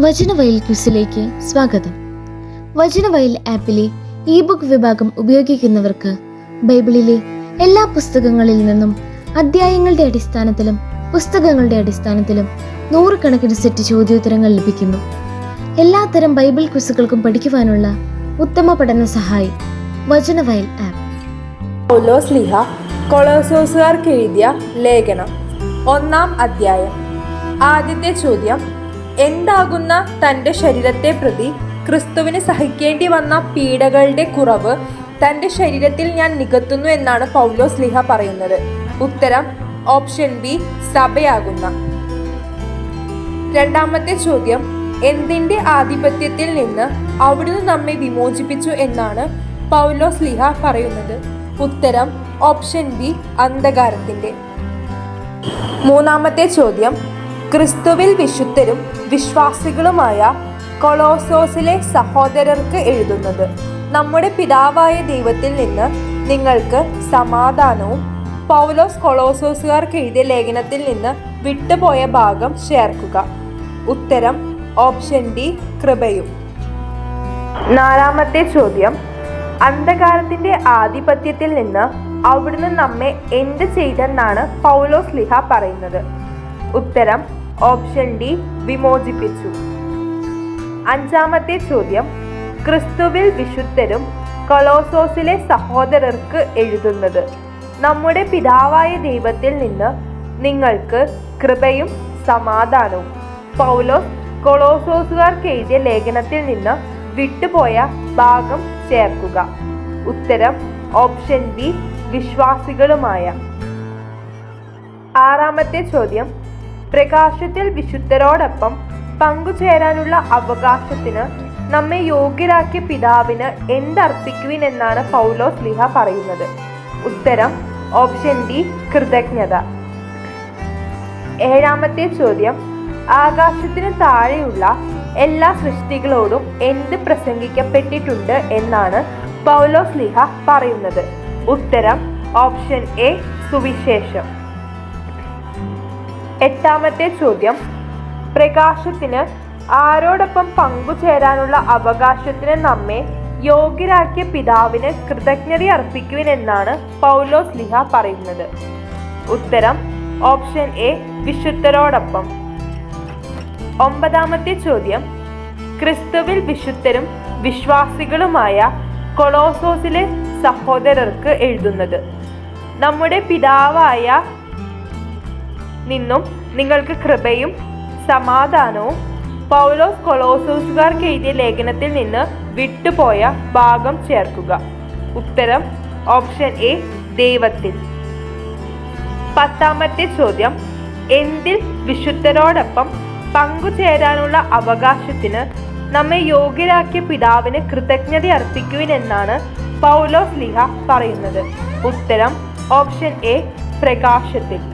വചനവയൽ ക്യൂസിലേക്ക് സ്വാഗതം. Vachanavayal ആപ്പിലെ E book വിഭാഗം ഉപയോഗിക്കുന്നവർക്ക് ബൈബിളിലെ എല്ലാ പുസ്തകങ്ങളിൽ നിന്നും അധ്യായങ്ങളുടെ അടിസ്ഥാനത്തിലും പുസ്തകങ്ങളുടെ അടിസ്ഥാനത്തിലും നൂറുകണക്കിന് സെറ്റ് ചോദ്യോത്തരങ്ങൾ ലഭിക്കുന്നു. എല്ലാത്തരം ബൈബിൾ ക്വിസുകൾക്കും പഠിക്കുവാനുള്ള ഉത്തമ പഠന സഹായി വചനവയൽ ആപ്പ്. കൊളോസോസുകാർക്ക് എഴുതിയ ലേഖനം ഒന്നാം അധ്യായം. ആദ്യത്തെ ചോദ്യം എന്താകുന്ന തന്റെ ശരീരത്തെ പ്രതി ക്രിസ്തുവിന് സഹിക്കേണ്ടി വന്ന പീഡകളുടെ കുറവ് തന്റെ ശരീരത്തിൽ ഞാൻ നികത്തുന്നു എന്നാണ് പൗലോസ് ലിഹ പറയുന്നത്. ഉത്തരം ഓപ്ഷൻ ബി സഭയാകുന്ന. രണ്ടാമത്തെ ചോദ്യം എന്തിന്റെ ആധിപത്യത്തിൽ നിന്ന് അവിടുന്ന് നമ്മെ വിമോചിപ്പിച്ചു എന്നാണ് പൗലോസ് ലിഹ പറയുന്നത്. ഉത്തരം ഓപ്ഷൻ ബി അന്ധകാരത്തിന്റെ. മൂന്നാമത്തെ ചോദ്യം ക്രിസ്തുവിൽ വിശുദ്ധരും വിശ്വാസികളുമായ കൊളോസോസിലെ സഹോദരർക്ക് എഴുതുന്നത് നമ്മുടെ പിതാവായ ദൈവത്തിൽ നിന്ന് നിങ്ങൾക്ക് സമാധാനവും പൗലോസ് കൊളോസോസുകാർക്ക് എഴുതിയ ലേഖനത്തിൽ നിന്ന് വിട്ടുപോയ ഭാഗം ചേർക്കുക. ഉത്തരം ഓപ്ഷൻ ഡി കൃപയും. നാലാമത്തെ ചോദ്യം അന്ധകാരത്തിന്റെ ആധിപത്യത്തിൽ നിന്ന് അവിടുന്ന് നമ്മെ എന്ത് ചെയ്തെന്നാണ് പൗലോസ് ലിഹ പറയുന്നത്? ഉത്തരം ഓപ്ഷൻ ഡി വിമോചിപ്പിച്ചു. അഞ്ചാമത്തെ ചോദ്യം. ക്രിസ്തുവിൽ വിശുദ്ധരും കൊളോസോസിലെ സഹോദരർക്ക് എഴുതുന്നത്. നമ്മുടെ പിതാവായ ദൈവത്തിൽ നിന്ന് നിങ്ങൾക്ക് കൃപയും സമാധാനവും. പൗലോസ് കൊളോസോസുകാർക്ക് എഴുതിയ ലേഖനത്തിൽ നിന്ന് വിട്ടുപോയ ഭാഗം ചേർക്കുക. ഉത്തരം ഓപ്ഷൻ ബി വിശ്വാസികളുമായ. ആറാമത്തെ ചോദ്യം. പ്രകാശത്തിൽ വിശുദ്ധരോടൊപ്പം പങ്കുചേരാനുള്ള അവകാശത്തിന് നമ്മെ യോഗ്യരാക്കിയ പിതാവിന് എന്തർപ്പിക്കുവിൻ എന്നാണ് പൗലോസ് ലിഹ പറയുന്നത്. ഉത്തരം ഓപ്ഷൻ ഡി കൃതജ്ഞത. ഏഴാമത്തെ ചോദ്യം ആകാശത്തിന് താഴെയുള്ള എല്ലാ സൃഷ്ടികളോടും എന്ത് പ്രസംഗിക്കപ്പെട്ടിട്ടുണ്ട് എന്നാണ് പൗലോസ് ലിഹ പറയുന്നത്. ഉത്തരം ഓപ്ഷൻ എ സുവിശേഷം. എട്ടാമത്തെ ചോദ്യം. പ്രകാശത്തിന് ആരോടൊപ്പം പങ്കുചേരാനുള്ള അവകാശത്തിന് നമ്മെ യോഗ്യരാക്കിയ പിതാവിന് കൃതജ്ഞത അർപ്പിക്കുവിൻ എന്നാണ് പൗലോസ് ലിഹ പറയുന്നത്. ഉത്തരം ഓപ്ഷൻ എ വിശുദ്ധരോടൊപ്പം. ഒമ്പതാമത്തെ ചോദ്യം. ക്രിസ്തുവിൽ വിശുദ്ധരും വിശ്വാസികളുമായ കൊളോസോസിലെ സഹോദരർക്ക് എഴുതുന്നത്. നമ്മുടെ പിതാവായ നിന്നും നിങ്ങൾക്ക് കൃപയും സമാധാനവും പൗലോസ് കൊളോസൂസുകാർക്ക് എഴുതിയ ലേഖനത്തിൽ നിന്ന് വിട്ടുപോയ ഭാഗം ചേർക്കുക. ഉത്തരം ഓപ്ഷൻ എ ദൈവത്തിൽ. പത്താമത്തെ ചോദ്യം എന്തിൽ വിശുദ്ധരോടൊപ്പം പങ്കുചേരാനുള്ള അവകാശത്തിന് നമ്മെ യോഗ്യരാക്കിയ പിതാവിന് കൃതജ്ഞത അർപ്പിക്കുവിനെന്നാണ് പൗലോസ് ലിഹ പറയുന്നത്. ഉത്തരം ഓപ്ഷൻ എ പ്രകാശത്തിൽ.